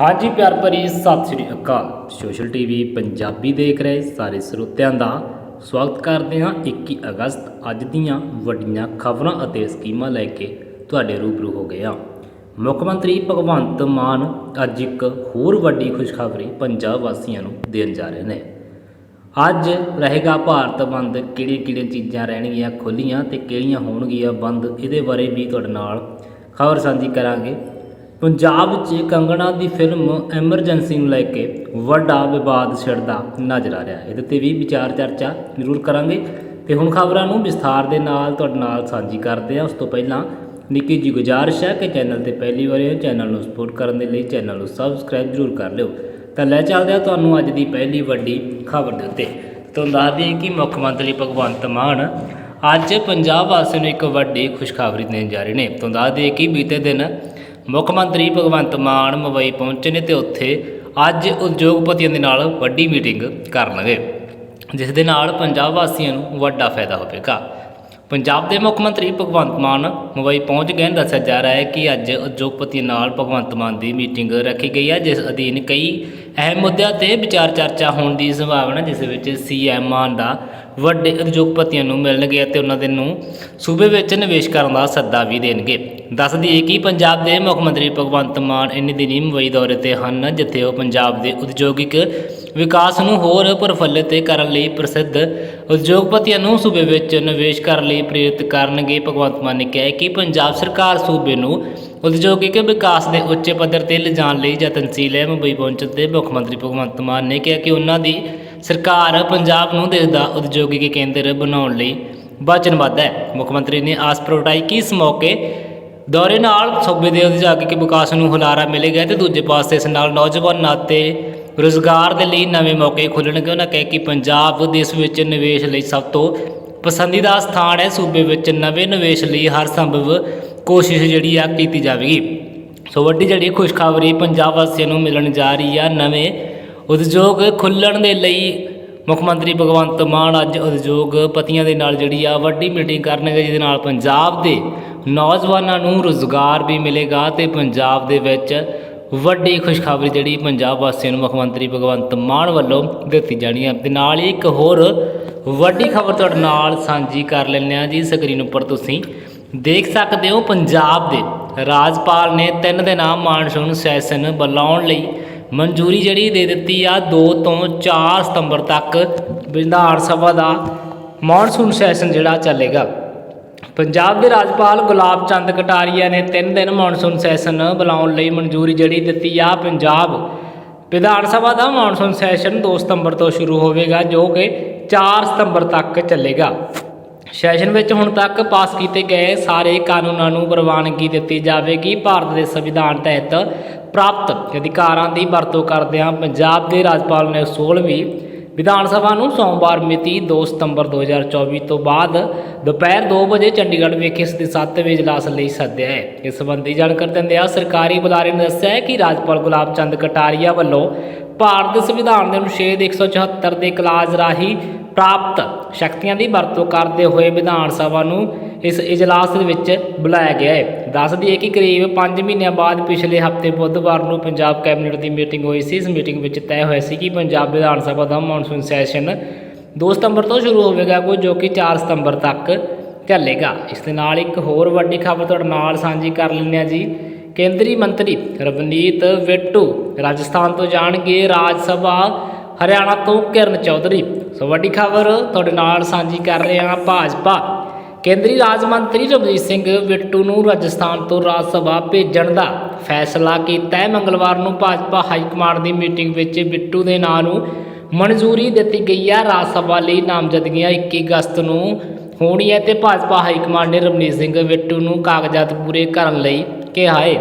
ਹਾਂਜੀ ਪਿਆਰ ਭਰੀ ਸਤਿ ਸ੍ਰੀ ਅਕਾਲ। ਸੋਸ਼ਲ ਟੀਵੀ ਪੰਜਾਬੀ ਦੇਖ ਰਹੇ ਸਾਰੇ ਸਰੋਤਿਆਂ ਦਾ ਸਵਾਗਤ ਕਰਦੇ ਹਾਂ। 21 ਅਗਸਤ ਅੱਜ ਦੀਆਂ ਵੱਡੀਆਂ ਖਬਰਾਂ ਅਤੇ ਸਕੀਮਾਂ ਲੈ ਕੇ ਤੁਹਾਡੇ ਰੂਬਰੂ ਹੋ ਗਏ ਹਾਂ। ਮੁੱਖ ਮੰਤਰੀ ਭਗਵੰਤ ਮਾਨ ਅੱਜ ਇੱਕ ਹੋਰ ਵੱਡੀ ਖੁਸ਼ਖਬਰੀ ਪੰਜਾਬ ਵਾਸੀਆਂ ਨੂੰ ਦੇਣ ਜਾ ਰਹੇ ਨੇ। ਅੱਜ ਰਹੇਗਾ ਭਾਰਤ ਬੰਦ। ਕਿਹੜੀਆਂ ਕਿਹੜੀਆਂ ਚੀਜ਼ਾਂ ਰਹਿਣਗੀਆਂ ਖੁੱਲੀਆਂ ਤੇ ਕਿਹੜੀਆਂ ਹੋਣਗੀਆਂ ਬੰਦ, ਇਹਦੇ ਬਾਰੇ ਵੀ ਤੁਹਾਡੇ ਨਾਲ ਖਬਰ ਸਾਂਝੀ ਕਰਾਂਗੇ। ਪੰਜਾਬ 'ਚ ਕੰਗਣਾ ਦੀ ਫਿਲਮ ਐਮਰਜੈਂਸੀ ਨੂੰ ਲੈ ਕੇ ਵੱਡਾ ਵਿਵਾਦ ਛਿੜਦਾ ਨਜ਼ਰ ਆ ਰਿਹਾ ਇਹਦੇ ਤੇ ਵੀ ਵਿਚਾਰ ਚਰਚਾ ਜ਼ਰੂਰ ਕਰਾਂਗੇ। ਤੇ ਹੁਣ ਖਬਰਾਂ ਨੂੰ ਵਿਸਥਾਰ ਦੇ ਨਾਲ ਤੁਹਾਡੇ ਨਾਲ ਸਾਂਝੀ ਕਰਦੇ ਹਾਂ। ਉਸ ਤੋਂ ਪਹਿਲਾਂ ਨਿੱਕੀ ਜੀ ਗੁਜ਼ਾਰਿਸ਼ ਹੈ ਕਿ ਚੈਨਲ ਤੇ ਪਹਿਲੀ ਵਾਰ ਹੋ ਚੈਨਲ ਨੂੰ ਸਪੋਰਟ ਕਰਨ ਦੇ ਲਈ ਚੈਨਲ ਨੂੰ ਸਬਸਕ੍ਰਾਈਬ ਜ਼ਰੂਰ ਕਰ ਲਿਓ। ਤਾਂ ਲੈ ਚੱਲਦੇ ਹਾਂ ਤੁਹਾਨੂੰ ਅੱਜ ਦੀ ਪਹਿਲੀ ਵੱਡੀ ਖਬਰ ਦੇ ਉੱਤੇ। ਤੁਹਾਨੂੰ ਦੱਸ ਦਈਏ ਕਿ ਮੁੱਖ ਮੰਤਰੀ ਭਗਵੰਤ ਮਾਨ ਅੱਜ ਪੰਜਾਬ ਵਾਸੀਆਂ ਨੂੰ ਇੱਕ ਵੱਡੀ ਖੁਸ਼ਖਬਰੀ ਦੇਣ ਜਾ ਰਹੇ ਨੇ। ਤੁਹਾਨੂੰ ਦੱਸ ਦਈਏ ਕਿ ਬੀਤੇ ਦਿਨ ਮੁੱਖ ਮੰਤਰੀ ਭਗਵੰਤ ਮਾਨ ਮੁੰਬਈ ਪਹੁੰਚੇ ਨੇ ਤੇ ਉੱਥੇ ਅੱਜ ਉਦਯੋਗਪਤੀਆਂ ਦੇ ਨਾਲ ਵੱਡੀ ਮੀਟਿੰਗ ਕਰਨਗੇ, ਜਿਸ ਦੇ ਨਾਲ ਪੰਜਾਬ ਵਾਸੀਆਂ ਨੂੰ ਵੱਡਾ ਫਾਇਦਾ ਹੋਵੇਗਾ। ਪੰਜਾਬ ਦੇ ਮੁੱਖ ਮੰਤਰੀ ਭਗਵੰਤ ਮਾਨ ਮੁੰਬਈ ਪਹੁੰਚ ਗਏ ਨੇ ਦੱਸਿਆ ਜਾ ਰਿਹਾ ਹੈ ਕਿ ਅੱਜ ਉਦਯੋਗਪਤੀਆਂ ਨਾਲ ਭਗਵੰਤ ਮਾਨ ਦੀ ਮੀਟਿੰਗ ਰੱਖੀ ਗਈ ਹੈ, ਜਿਸ ਅਧੀਨ ਕਈ ਅਹਿਮ ਮੁੱਦਿਆਂ ਤੇ ਵਿਚਾਰ ਚਰਚਾ ਹੋਣ ਦੀ ਸੰਭਾਵਨਾ, ਜਿਸ ਵਿੱਚ ਸੀਐਮ ਮਾਨ ਦਾ ਵੱਡੇ ਉਦਯੋਗਪਤੀਆਂ ਨੂੰ ਮਿਲਣਗੇ ਅਤੇ ਉਹਨਾਂ ਦੇ ਨੂੰ ਸੂਬੇ ਵਿੱਚ ਨਿਵੇਸ਼ ਕਰਨ ਦਾ ਸੱਦਾ ਵੀ ਦੇਣਗੇ। ਦੱਸ ਦਈਏ ਕਿ ਪੰਜਾਬ ਦੇ ਮੁੱਖ ਮੰਤਰੀ ਭਗਵੰਤ ਮਾਨ ਇੰਨੇ ਦਿਨੀ ਮੁੰਬਈ ਦੌਰੇ ਤੇ ਹਨ, ਜਿੱਥੇ ਉਹ ਪੰਜਾਬ ਦੇ ਉਦਯੋਗਿਕ ਵਿਕਾਸ ਨੂੰ ਹੋਰ ਪ੍ਰਫੁੱਲਿਤ ਕਰਨ ਲਈ ਪ੍ਰਸਿੱਧ ਉਦਯੋਗਪਤੀਆਂ ਨੂੰ ਸੂਬੇ ਵਿੱਚ ਨਿਵੇਸ਼ ਕਰਨ ਲਈ ਪ੍ਰੇਰਿਤ ਕਰਨਗੇ। ਭਗਵੰਤ ਮਾਨ ਨੇ ਕਿਹਾ ਕਿ ਪੰਜਾਬ ਸਰਕਾਰ ਸੂਬੇ ਨੂੰ ਉਦਯੋਗਿਕ ਵਿਕਾਸ ਦੇ ਉੱਚੇ ਪੱਧਰ ਤੇ ਲਿਜਾਣ ਲਈ ਯਤਨਸ਼ੀਲ ਹੈ। ਮੁੰਬਈ ਪਹੁੰਚਣ ਤੇ ਮੁੱਖ ਮੰਤਰੀ ਭਗਵੰਤ ਮਾਨ ਨੇ ਕਿਹਾ ਕਿ ਉਹਨਾਂ ਦੀ ਸਰਕਾਰ ਪੰਜਾਬ ਨੂੰ ਦੇਸ਼ ਦਾ ਉਦਯੋਗਿਕ ਕੇਂਦਰ ਬਣਾਉਣ ਲਈ ਵਚਨਬੱਧ ਹੈ। ਮੁੱਖ ਮੰਤਰੀ ਨੇ ਆਸ ਪ੍ਰਗਟਾਈ ਕਿ ਇਸ ਮੌਕੇ ਦੌਰੇ ਨਾਲ ਸੂਬੇ ਦੇ ਉਦਯੋਗਿਕ ਵਿਕਾਸ ਨੂੰ ਹੁਲਾਰਾ ਮਿਲੇਗਾ ਤੇ ਦੂਜੇ ਪਾਸੇ ਇਸ ਨਾਲ ਨੌਜਵਾਨਾਂ 'ਤੇ ਰੁਜ਼ਗਾਰ ਦੇ ਲਈ ਨਵੇਂ ਮੌਕੇ ਖੁੱਲਣਗੇ ਉਹਨਾਂ ਕਹੇ ਕਿ ਪੰਜਾਬ ਦੇਸ਼ ਵਿੱਚ ਨਿਵੇਸ਼ ਲਈ ਸਭ ਤੋਂ ਪਸੰਦੀਦਾ ਸਥਾਨ ਹੈ। ਸੂਬੇ ਵਿੱਚ ਨਵੇਂ ਨਿਵੇਸ਼ ਲਈ ਹਰ ਸੰਭਵ ਕੋਸ਼ਿਸ਼ ਜਿਹੜੀ ਆ ਕੀਤੀ ਜਾਵੇਗੀ। ਸੋ ਵੱਡੀ ਜਿਹੜੀ ਖੁਸ਼ਖਬਰੀ ਪੰਜਾਬ ਵਾਸੀਆਂ ਨੂੰ ਮਿਲਣ ਜਾ ਰਹੀ ਆ। ਨਵੇਂ ਉਦਯੋਗ ਖੁੱਲਣ ਦੇ ਲਈ ਮੁੱਖ ਮੰਤਰੀ ਭਗਵੰਤ ਮਾਨ ਅੱਜ ਉਦਯੋਗਪਤੀਆਂ ਦੇ ਨਾਲ ਜਿਹੜੀ ਆ ਵੱਡੀ ਮੀਟਿੰਗ ਕਰਨਗੇ, ਜਿਹਦੇ ਨਾਲ ਪੰਜਾਬ ਦੇ ਨੌਜਵਾਨਾਂ ਨੂੰ ਰੋਜ਼ਗਾਰ ਵੀ ਮਿਲੇਗਾ ਤੇ ਪੰਜਾਬ ਦੇ ਵਿੱਚ ਵੱਡੀ ਖੁਸ਼ਖਬਰੀ ਜਿਹੜੀ ਪੰਜਾਬ ਵਾਸੀਆਂ ਨੂੰ ਮੁੱਖ ਮੰਤਰੀ ਭਗਵੰਤ ਮਾਨ ਵੱਲੋਂ ਦਿੱਤੀ ਜਾਣੀ ਹੈ ਤੇ ਨਾਲ ਹੀ ਇੱਕ ਹੋਰ ਵੱਡੀ ਖਬਰ ਤੁਹਾਡੇ ਨਾਲ ਸਾਂਝੀ ਕਰ ਲੈਂਦੇ ਹਾਂ ਜੀ, ਸਕਰੀਨ ਉੱਪਰ ਤੁਸੀਂ ਦੇਖ ਸਕਦੇ ਹੋ, ਪੰਜਾਬ ਦੇ ਰਾਜਪਾਲ ਨੇ ਤਿੰਨ ਦਿਨਾਂ ਮਾਨਸੂਨ ਸੈਸ਼ਨ ਬੁਲਾਉਣ ਲਈ ਮਨਜ਼ੂਰੀ ਜਿਹੜੀ ਦੇ ਦਿੱਤੀ ਆ 2 ਤੋਂ 4 ਸਤੰਬਰ ਤੱਕ ਵਿਧਾਨ ਸਭਾ ਦਾ ਮੌਨਸੂਨ ਸੈਸ਼ਨ ਜਿਹੜਾ ਚੱਲੇਗਾ। ਪੰਜਾਬ ਦੇ ਰਾਜਪਾਲ ਗੁਲਾਬ ਚੰਦ ਕਟਾਰੀਆ ਨੇ 3 ਦਿਨ ਮੌਨਸੂਨ ਸੈਸ਼ਨ ਬੁਲਾਉਣ ਲਈ ਮਨਜ਼ੂਰੀ ਜਿਹੜੀ ਦਿੱਤੀ ਆ। ਪੰਜਾਬ ਵਿਧਾਨ ਸਭਾ ਦਾ ਮੌਨਸੂਨ ਸੈਸ਼ਨ 2 ਸਤੰਬਰ ਤੋਂ ਸ਼ੁਰੂ ਹੋਵੇਗਾ, ਜੋ ਕਿ 4 ਸਤੰਬਰ ਤੱਕ ਚੱਲੇਗਾ। ਸੈਸ਼ਨ ਵਿੱਚ ਹੁਣ ਤੱਕ ਪਾਸ ਕੀਤੇ ਗਏ ਸਾਰੇ ਕਾਨੂੰਨਾਂ ਨੂੰ ਪ੍ਰਵਾਨਗੀ ਦਿੱਤੀ ਜਾਵੇਗੀ। ਭਾਰਤ ਦੇ ਸੰਵਿਧਾਨ ਤਹਿਤ ਪ੍ਰਾਪਤ ਅਧਿਕਾਰਾਂ ਦੀ ਵਰਤੋਂ ਕਰਦਿਆਂ ਪੰਜਾਬ ਦੇ ਰਾਜਪਾਲ ਨੇ 16ਵੀਂ ਵਿਧਾਨ ਸਭਾ ਨੂੰ ਸੋਮਵਾਰ ਮਿਤੀ 2 ਸਤੰਬਰ 2024 ਤੋਂ ਬਾਅਦ ਦੁਪਹਿਰ 2 ਵਜੇ ਚੰਡੀਗੜ੍ਹ ਵਿਖੇ ਇਸ ਦੇ 7ਵੇਂ ਇਜਲਾਸ ਲਈ ਸੱਦਿਆ ਹੈ। ਇਸ ਸੰਬੰਧੀ ਜਾਣਕਾਰੀ ਦਿੰਦਿਆਂ ਸਰਕਾਰੀ ਬੁਲਾਰੇ ਨੇ ਦੱਸਿਆ ਹੈ ਕਿ ਰਾਜਪਾਲ ਗੁਲਾਬ ਚੰਦ ਕਟਾਰੀਆ ਵੱਲੋਂ ਭਾਰਤ ਦੇ ਸੰਵਿਧਾਨ ਦੇ ਅਨੁਛੇਦ 174 ਦੇ ਕਲਾਜ਼ ਰਾਹੀਂ ਪ੍ਰਾਪਤ ਸ਼ਕਤੀਆਂ ਦੀ ਵਰਤੋਂ ਕਰਦੇ ਹੋਏ ਵਿਧਾਨ ਸਭਾ ਨੂੰ ਇਸ ਇਜਲਾਸ ਦੇ ਵਿੱਚ ਬੁਲਾਇਆ ਗਿਆ ਹੈ। ਦੱਸ ਦਈਏ ਕਿ ਕਰੀਬ 5 ਮਹੀਨਿਆਂ ਬਾਅਦ ਪਿਛਲੇ ਹਫ਼ਤੇ ਬੁੱਧਵਾਰ ਨੂੰ ਪੰਜਾਬ ਕੈਬਨਿਟ ਦੀ ਮੀਟਿੰਗ ਹੋਈ ਸੀ। ਇਸ ਮੀਟਿੰਗ ਵਿੱਚ ਤੈਅ ਹੋਇਆ ਸੀ ਕਿ ਪੰਜਾਬ ਵਿਧਾਨ ਸਭਾ ਦਾ ਮੌਨਸੂਨ ਸੈਸ਼ਨ 2 ਸਤੰਬਰ ਤੋਂ ਸ਼ੁਰੂ ਹੋਵੇਗਾ ਕੋਈ ਜੋ ਕਿ 4 ਸਤੰਬਰ ਤੱਕ ਚੱਲੇਗਾ। ਇਸ ਦੇ ਨਾਲ ਇੱਕ ਹੋਰ ਵੱਡੀ ਖਬਰ ਤੁਹਾਡੇ ਨਾਲ ਸਾਂਝੀ ਕਰ ਲੈਂਦੇ ਹਾਂ ਜੀ। ਕੇਂਦਰੀ ਮੰਤਰੀ ਰਵਨੀਤ ਵਿੱਟੂ ਰਾਜਸਥਾਨ ਤੋਂ ਜਾਣਗੇ ਰਾਜ ਸਭਾ ਹਰਿਆਣਾ ਤੋਂ ਕਿਰਨ ਚੌਧਰੀ। ਸੋ ਵੱਡੀ ਖਬਰ ਤੁਹਾਡੇ ਨਾਲ ਸਾਂਝੀ ਕਰ ਰਹੇ ਹਾਂ ਭਾਜਪਾ ਕੇਂਦਰੀ ਰਾਜ ਮੰਤਰੀ ਰਵਨੀਤ ਸਿੰਘ ਬਿੱਟੂ ਨੂੰ ਰਾਜਸਥਾਨ ਤੋਂ ਰਾਜ ਸਭਾ ਭੇਜਣ ਦਾ ਫੈਸਲਾ ਕੀਤਾ ਹੈ। ਮੰਗਲਵਾਰ ਨੂੰ ਭਾਜਪਾ ਹਾਈ ਕਮਾਂਡ ਦੀ ਮੀਟਿੰਗ ਵਿੱਚ ਬਿੱਟੂ ਦੇ ਨਾਂ ਨੂੰ ਮਨਜ਼ੂਰੀ ਦਿੱਤੀ ਗਈ ਹੈ। ਰਾਜ ਸਭਾ ਲਈ ਨਾਮਜ਼ਦਗੀਆਂ 21 ਅਗਸਤ ਨੂੰ ਹੋਣੀ ਹੈ ਤੇ ਭਾਜਪਾ ਹਾਈ ਕਮਾਂਡ ਨੇ ਰਵਨੀਤ ਸਿੰਘ ਬਿੱਟੂ ਨੂੰ ਕਾਗਜ਼ਾਤ ਪੂਰੇ ਕਰਨ ਲਈ ਕਿਹਾ ਹੈ।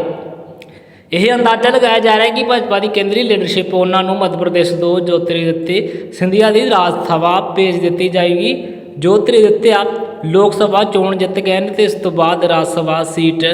ਇਹ ਅੰਦਾਜ਼ਾ ਲਗਾਇਆ ਜਾ ਰਿਹਾ ਹੈ ਕਿ ਭਾਜਪਾ ਦੀ ਕੇਂਦਰੀ ਲੀਡਰਸ਼ਿਪ ਉਹਨਾਂ ਨੂੰ ਮੱਧ ਪ੍ਰਦੇਸ਼ ਤੋਂ ਜੋਤੀਰਾਦਿੱਤੇ ਸਿੰਧੀਆ ਦੀ ਰਾਜ ਸਭਾ ਭੇਜ ਦਿੱਤੀ ਜਾਏਗੀ। ਜੋਤੀਰਾਦਿੱਤਿਆ ਲੋਕ ਸਭਾ ਚੋਣ ਜਿੱਤ ਗਏ ਨੇ ਤੇ ਇਸ ਤੋਂ ਬਾਅਦ ਰਾਜ ਸਭਾ ਸੀਟ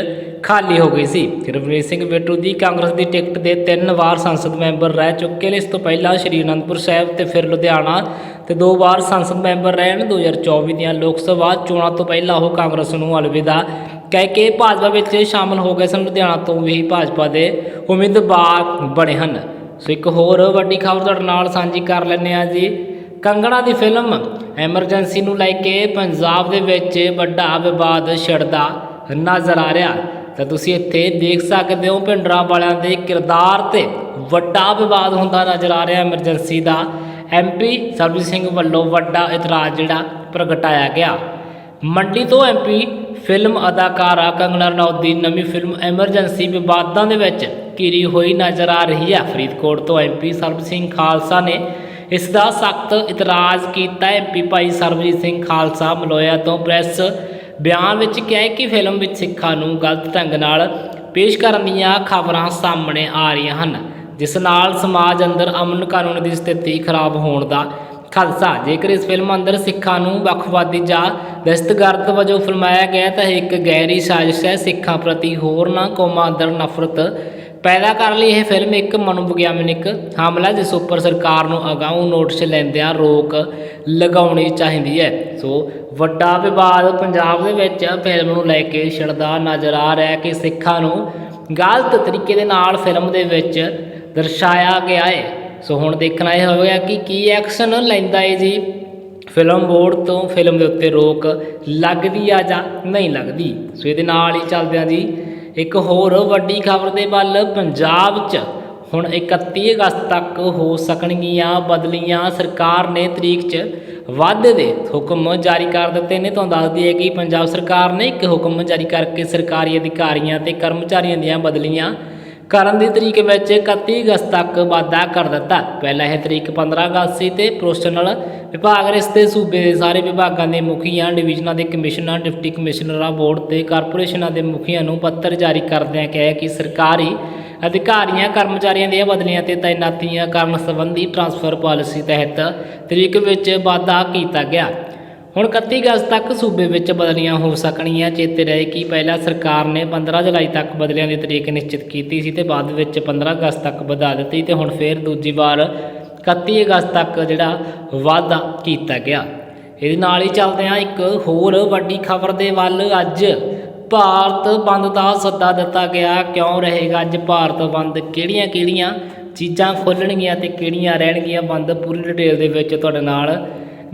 ਖਾਲੀ ਹੋ ਗਈ ਸੀ। ਰਵਨੀਤ ਸਿੰਘ ਬਿੱਟੂ ਦੀ ਕਾਂਗਰਸ ਦੀ ਟਿਕਟ ਦੇ ਤਿੰਨ ਵਾਰ ਸੰਸਦ ਮੈਂਬਰ ਰਹਿ ਚੁੱਕੇ ਨੇ। ਇਸ ਤੋਂ ਪਹਿਲਾਂ ਸ਼੍ਰੀ ਅਨੰਦਪੁਰ ਸਾਹਿਬ ਤੇ ਫਿਰ ਲੁਧਿਆਣਾ ਤੇ ਦੋ ਵਾਰ ਸੰਸਦ ਮੈਂਬਰ ਰਹੇ ਨੇ 2024 ਦੀਆਂ ਲੋਕ ਸਭਾ ਚੋਣਾਂ ਤੋਂ ਪਹਿਲਾਂ ਉਹ ਕਾਂਗਰਸ ਨੂੰ ਅਲਵਿਦਾ ਕਹਿ ਕੇ ਭਾਜਪਾ ਵਿੱਚ ਸ਼ਾਮਲ ਹੋ ਗਏ ਸਨ। ਲੁਧਿਆਣਾ ਤੋਂ ਵੀ ਭਾਜਪਾ ਦੇ ਉਮੀਦਵਾਰ ਬਣੇ ਹਨ। ਸੋ ਇੱਕ ਹੋਰ ਵੱਡੀ ਖਬਰ ਤੁਹਾਡੇ ਨਾਲ ਸਾਂਝੀ ਕਰ ਲੈਂਦੇ ਆ ਜੀ। ਕੰਗਣਾ ਦੀ ਫਿਲਮ ਐਮਰਜੈਂਸੀ ਨੂੰ ਲੈ ਕੇ ਪੰਜਾਬ ਦੇ ਵਿੱਚ ਵੱਡਾ ਵਿਵਾਦ ਛਿੜਦਾ ਨਜ਼ਰ ਆ ਰਿਹਾ। ਤਾਂ ਤੁਸੀਂ ਇੱਥੇ ਦੇਖ ਸਕਦੇ ਹੋ ਭਿੰਡਰਾਂ ਵਾਲਿਆਂ ਦੇ ਕਿਰਦਾਰ ਤੇ ਵੱਡਾ ਵਿਵਾਦ ਹੁੰਦਾ ਨਜ਼ਰ ਆ ਰਿਹਾ ਐਮਰਜੈਂਸੀ ਦਾ। ਐਮਪੀ ਸਰਬਜੀਤ ਸਿੰਘ ਵੱਲੋਂ ਵੱਡਾ ਇਤਰਾਜ਼ ਜਿਹੜਾ ਪ੍ਰਗਟਾਇਆ ਗਿਆ। ਮੰਡੀ ਤੋਂ ਐਮਪੀ ਫਿਲਮ ਅਦਾਕਾਰਾ ਕੰਗਣਾ ਰਣੌਤ ਦੀ ਨਵੀਂ ਫਿਲਮ ਐਮਰਜੈਂਸੀ ਵਿਵਾਦਾਂ ਦੇ ਵਿੱਚ ਘਿਰੀ ਹੋਈ ਨਜ਼ਰ ਆ ਰਹੀ ਹੈ। ਫਰੀਦਕੋਟ ਤੋਂ ਐਮਪੀ ਸਰਬਜੀਤ ਸਿੰਘ ਖਾਲਸਾ ਨੇ ਇਸ ਦਾ ਸਖਤ ਇਤਰਾਜ਼ ਕੀਤਾ ਐਮਪੀ ਭਾਈ ਸਰਬਜੀਤ ਸਿੰਘ ਖਾਲਸਾ ਮਲੋਇਆ ਤੋਂ ਪ੍ਰੈਸ ਬਿਆਨ ਵਿੱਚ ਕਿਹਾ ਕਿ ਫਿਲਮ ਵਿੱਚ ਸਿੱਖਾਂ ਨੂੰ ਗਲਤ ਢੰਗ ਨਾਲ ਪੇਸ਼ ਕਰਨ ਦੀਆਂ ਖਬਰਾਂ ਸਾਹਮਣੇ ਆ ਰਹੀਆਂ ਹਨ, ਜਿਸ ਨਾਲ ਸਮਾਜ ਅੰਦਰ ਅਮਨ ਕਾਨੂੰਨ ਦੀ ਸਥਿਤੀ ਖਰਾਬ ਹੋਣ ਦਾ ਖਾਲਸਾ। ਜੇਕਰ ਇਸ ਫਿਲਮ ਅੰਦਰ ਸਿੱਖਾਂ ਨੂੰ ਵੱਖਵਾਦੀ ਜਾਂ ਦਹਿਸ਼ਤਗਰਦ ਵਜੋਂ ਫਿਲਮਾਇਆ ਗਿਆ ਤਾਂ ਇਹ ਇੱਕ ਗਹਿਰੀ ਸਾਜ਼ਿਸ਼ ਹੈ, ਸਿੱਖਾਂ ਪ੍ਰਤੀ ਹੋਰਨਾਂ ਕੌਮਾਂ ਅੰਦਰ ਨਫ਼ਰਤ ਪੈਦਾ ਕਰਨ ਲਈ ਇਹ ਫਿਲਮ ਇੱਕ ਮਨੋਵਿਗਿਆਨਿਕ ਹਮਲਾ ਜਿਸ ਉੱਪਰ ਸਰਕਾਰ ਨੂੰ ਅਗਾਊਂ ਨੋਟਿਸ ਲੈਂਦਿਆਂ ਰੋਕ ਲਗਾਉਣੀ ਚਾਹੀਦੀ ਹੈ। ਸੋ ਵੱਡਾ ਵਿਵਾਦ ਪੰਜਾਬ ਦੇ ਵਿੱਚ ਫਿਲਮ ਨੂੰ ਲੈ ਕੇ ਛਿੜਦਾ ਨਜ਼ਰ ਆ ਰਿਹਾ ਕਿ ਸਿੱਖਾਂ ਨੂੰ ਗਲਤ ਤਰੀਕੇ ਦੇ ਨਾਲ ਫਿਲਮ ਦੇ ਵਿੱਚ ਦਰਸਾਇਆ ਗਿਆ ਹੈ। ਸੋ ਹੁਣ ਦੇਖਣਾ ਇਹ ਹੋਵੇਗਾ ਕਿ ਕੀ ਐਕਸ਼ਨ ਲੈਂਦਾ ਹੈ ਜੀ? ਫਿਲਮ ਬੋਰਡ ਤੋਂ ਫਿਲਮ ਦੇ ਉੱਤੇ ਰੋਕ ਲੱਗਦੀ ਆ ਜਾਂ ਨਹੀਂ ਲੱਗਦੀ? ਸੋ ਇਹਦੇ ਨਾਲ ਹੀ ਚੱਲਦੇ ਹਾਂ ਜੀ। ਇੱਕ ਹੋਰ ਵੱਡੀ ਖਬਰ ਦੇ ਵੱਲ, ਪੰਜਾਬ 'ਚ ਹੁਣ 31 ਅਗਸਤ ਤੱਕ ਹੋ ਸਕਣਗੀਆਂ ਬਦਲੀਆਂ। ਸਰਕਾਰ ਨੇ ਤਰੀਕ 'ਚ ਵਾਧੇ ਦੇ ਹੁਕਮ ਜਾਰੀ ਕਰ ਦਿੱਤੇ ਨੇ। ਤੁਹਾਨੂੰ ਦੱਸ ਦਈਏ ਕਿ ਪੰਜਾਬ ਸਰਕਾਰ ਨੇ ਇੱਕ ਹੁਕਮ ਜਾਰੀ ਕਰਕੇ ਸਰਕਾਰੀ ਅਧਿਕਾਰੀਆਂ ਤੇ ਕਰਮਚਾਰੀਆਂ ਦੀਆਂ ਬਦਲੀਆਂ ਕਰਨ ਦੀ ਤਰੀਕ ਵਿੱਚ 31 ਅਗਸਤ ਤੱਕ ਵਾਧਾ ਕਰ ਦਿੱਤਾ। ਪਹਿਲਾਂ ਇਹ ਤਰੀਕ 15 ਅਗਸਤ ਸੀ ਤੇ ਪ੍ਰੋਫੈਸ਼ਨਲ ਵਿਭਾਗ ਰਿਸ਼ਤੇ ਸੂਬੇ ਦੇ ਸਾਰੇ ਵਿਭਾਗਾਂ ਦੇ ਮੁਖੀਆਂ, ਡਿਵੀਜ਼ਨਾਂ ਦੇ ਕਮਿਸ਼ਨਰਾਂ, ਡਿਪਟੀ ਕਮਿਸ਼ਨਰਾਂ, ਬੋਰਡ ਤੇ ਕਾਰਪੋਰੇਸ਼ਨਾਂ ਦੇ ਮੁਖੀਆਂ ਨੂੰ ਪੱਤਰ ਜਾਰੀ ਕਰਦਿਆਂ ਕਿਹਾ ਕਿ ਸਰਕਾਰੀ ਅਧਿਕਾਰੀਆਂ, ਕਰਮਚਾਰੀਆਂ ਦੀਆਂ ਬਦਲੀਆਂ ਤੇ ਤਾਇਨਾਤੀਆਂ ਕਰਨ ਸੰਬੰਧੀ ਟ੍ਰਾਂਸਫਰ ਪਾਲਿਸੀ ਤਹਿਤ ਤਰੀਕ ਵਿੱਚ ਵਾਧਾ ਕੀਤਾ ਗਿਆ। ਹੁਣ 31 ਅਗਸਤ ਤੱਕ ਸੂਬੇ ਵਿੱਚ ਬਦਲੀਆਂ ਹੋ ਸਕਣਗੀਆਂ ਚੇਤੇ ਰਹੇ ਕਿ ਪਹਿਲਾਂ ਸਰਕਾਰ ਨੇ 15 ਜੁਲਾਈ ਤੱਕ ਬਦਲੀਆਂ ਦੀ ਤਰੀਕ ਨਿਸ਼ਚਿਤ ਕੀਤੀ ਸੀ ਤੇ ਬਾਅਦ ਵਿੱਚ 15 ਅਗਸਤ ਤੱਕ ਵਧਾ ਦਿੱਤੀ ਤੇ ਹੁਣ ਫੇਰ ਦੂਜੀ ਵਾਰ 31 ਅਗਸਤ ਤੱਕ ਜਿਹੜਾ ਵਾਅਦਾ ਕੀਤਾ ਗਿਆ। ਇਹਦੇ ਨਾਲ ਹੀ ਚੱਲਦੇ ਹਾਂ, ਇੱਕ ਹੋਰ ਵੱਡੀ ਖਬਰ ਦੇ ਵੱਲ। ਅੱਜ ਭਾਰਤ ਬੰਦ ਦਾ ਸੱਦਾ ਦਿੱਤਾ ਗਿਆ। ਕਿਉਂ ਰਹੇਗਾ ਅੱਜ ਭਾਰਤ ਬੰਦ? ਕਿਹੜੀਆਂ ਕਿਹੜੀਆਂ ਚੀਜ਼ਾਂ ਖੋਲਣਗੀਆਂ ਤੇ ਕਿਹੜੀਆਂ ਰਹਿਣਗੀਆਂ? ਬੰਦ ਪੂਰੀ ਡਿਟੇਲ ਦੇ ਵਿੱਚ ਤੁਹਾਡੇ ਨਾਲ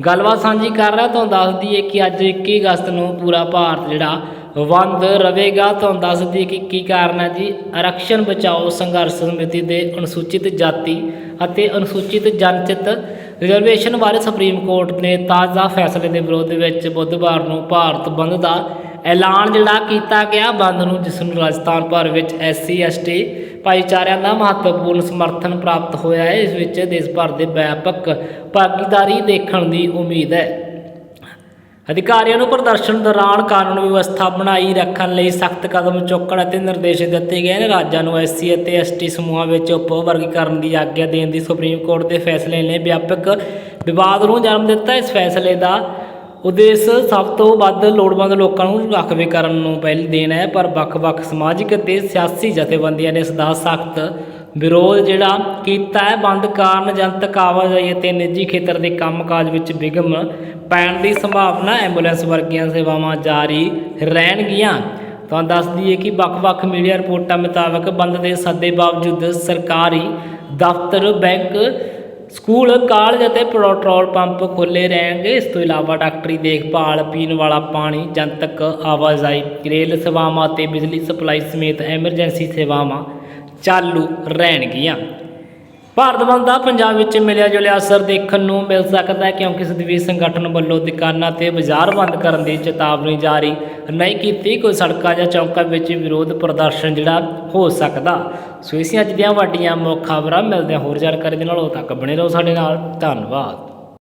ਗੱਲਬਾਤ ਸਾਂਝੀ ਕਰ ਰਿਹਾ, ਤੁਹਾਨੂੰ ਦੱਸ ਦਈਏ ਕਿ ਅੱਜ 21 ਅਗਸਤ ਨੂੰ ਪੂਰਾ ਭਾਰਤ ਜਿਹੜਾ ਬੰਦ ਰਹੇਗਾ। ਤੁਹਾਨੂੰ ਦੱਸ ਦਈਏ ਕਿ ਕੀ ਕਾਰਨ ਹੈ ਜੀ? ਆਰਕਸ਼ਣ ਬਚਾਓ ਸੰਘਰਸ਼ ਸਮਿਤੀ ਦੇ ਅਨੁਸੂਚਿਤ ਜਾਤੀ ਅਤੇ ਅਨੁਸੂਚਿਤ ਜਨਚਿਤ ਰਿਜ਼ਰਵੇਸ਼ਨ ਬਾਰੇ ਸੁਪਰੀਮ ਕੋਰਟ ਨੇ ਤਾਜ਼ਾ ਫੈਸਲੇ ਦੇ ਵਿਰੋਧ ਵਿੱਚ ਬੁੱਧਵਾਰ ਨੂੰ ਭਾਰਤ ਬੰਦ ਦਾ ਐਲਾਨ ਜਿਹੜਾ ਕੀਤਾ ਗਿਆ। ਬੰਦ ਨੂੰ ਜਿਸ ਨੂੰ ਰਾਜਸਥਾਨ ਭਰ ਵਿੱਚ ਐਸਸੀ, ਐਸਟੀ ਭਾਈਚਾਰਿਆਂ ਦਾ ਮਹੱਤਵਪੂਰਨ ਸਮਰਥਨ ਪ੍ਰਾਪਤ ਹੋਇਆ ਹੈ। ਇਸ ਵਿੱਚ ਦੇਸ਼ ਭਰ ਦੇ ਵਿਆਪਕ ਭਾਗੀਦਾਰੀ ਦੇਖਣ ਦੀ ਉਮੀਦ ਹੈ। ਅਧਿਕਾਰੀਆਂ ਨੂੰ ਪ੍ਰਦਰਸ਼ਨ ਦੌਰਾਨ ਕਾਨੂੰਨ ਵਿਵਸਥਾ ਬਣਾਈ ਰੱਖਣ ਲਈ ਸਖਤ ਕਦਮ ਚੁੱਕਣ ਅਤੇ ਨਿਰਦੇਸ਼ ਦਿੱਤੇ ਗਏ ਨੇ। ਰਾਜਾਂ ਨੂੰ ਐਸਸੀ ਅਤੇ ਐਸਟੀ ਸਮੂਹਾਂ ਵਿੱਚ ਉਪ ਵਰਗੀਕਰਨ ਦੀ ਆਗਿਆ ਦੇਣ ਦੀ ਸੁਪਰੀਮ ਕੋਰਟ ਦੇ ਫੈਸਲੇ ਨੇ ਵਿਆਪਕ ਵਿਵਾਦ ਨੂੰ ਜਨਮ ਦਿੱਤਾ। ਇਸ ਫੈਸਲੇ ਦਾ ਉਦੇਸ਼ ਸਭ ਤੋਂ ਵੱਧ ਲੋੜਵੰਦ ਲੋਕਾਂ ਨੂੰ ਰਾਖਵੇ ਕਰਨ ਨੂੰ ਪਹਿਲ ਦੇਣਾ ਹੈ, ਪਰ ਵੱਖ-ਵੱਖ ਸਮਾਜਿਕ ਅਤੇ ਸਿਆਸੀ ਜਥੇਬੰਦੀਆਂ ਨੇ ਇਸ ਦਾ ਸਖਤ ਵਿਰੋਧ ਜਿਹੜਾ ਕੀਤਾ ਹੈ, ਬੰਦ ਕਾਰਨ ਜਨਤਕ ਆਵਾਜਾਈ ਅਤੇ ਨਿੱਜੀ ਖੇਤਰ ਦੇ ਕੰਮਕਾਜ ਵਿੱਚ ਵਿਘਨ ਪੈਣ ਦੀ ਸੰਭਾਵਨਾ ਐਂਬੂਲੈਂਸ ਵਰਗੀਆਂ ਸੇਵਾਵਾਂ ਜਾਰੀ ਰਹਿਣਗੀਆਂ। ਤੁਹਾਨੂੰ ਦੱਸ ਦਈਏ ਕਿ ਵੱਖ-ਵੱਖ ਮੀਡੀਆ ਰਿਪੋਰਟਾਂ ਮੁਤਾਬਕ ਬੰਦ ਦੇ ਸੱਦੇ ਬਾਵਜੂਦ ਸਰਕਾਰੀ ਦਫ਼ਤਰ, ਬੈਂਕ ਸਕੂਲ, ਕਾਲਜ ਅਤੇ ਪੈਟਰੋਲ ਪੰਪ ਖੁੱਲੇ ਰਹਿਣਗੇ। ਇਸ ਤੋਂ ਇਲਾਵਾ ਡਾਕਟਰੀ ਦੇਖਭਾਲ, ਪੀਣ ਵਾਲਾ ਪਾਣੀ, ਜਨਤਕ ਆਵਾਜਾਈ, ਰੇਲ ਸੇਵਾਵਾਂ ਅਤੇ ਬਿਜਲੀ ਸਪਲਾਈ ਸਮੇਤ ਐਮਰਜੈਂਸੀ ਸੇਵਾਵਾਂ ਚਾਲੂ ਰਹਿਣਗੀਆਂ। ਭਾਰਤ ਬੰਦ ਦਾ ਪੰਜਾਬ ਵਿੱਚ ਮਿਲਿਆ ਜੁਲਿਆ ਅਸਰ ਦੇਖਣ ਨੂੰ ਮਿਲ ਸਕਦਾ ਹੈ ਕਿਉਂਕਿ ਸਦਵੀ ਸੰਗਠਨ ਵੱਲੋਂ ਦੁਕਾਨਾਂ ਤੇ ਬਾਜ਼ਾਰ ਬੰਦ ਕਰਨ ਦੀ ਚੇਤਾਵਨੀ ਜਾਰੀ ਨਹੀਂ ਕੀਤੀ। ਕੋਈ ਸੜਕਾਂ ਜਾਂ ਚੌਂਕਾਂ ਵਿੱਚ ਵਿਰੋਧ ਪ੍ਰਦਰਸ਼ਨ ਜਿਹੜਾ ਹੋ ਸਕਦਾ। ਸੋ ਇਸੇ ਅੱਜ ਦੀਆਂ ਵੱਡੀਆਂ ਮੁੱਖ ਖਬਰਾਂ ਮਿਲਦੇ ਹੋਰ ਜਾਣਕਾਰੀ ਦੇ ਨਾਲ ਉਦੋਂ ਤੱਕ ਬਣੇ ਰਹੋ ਸਾਡੇ ਨਾਲ। ਧੰਨਵਾਦ।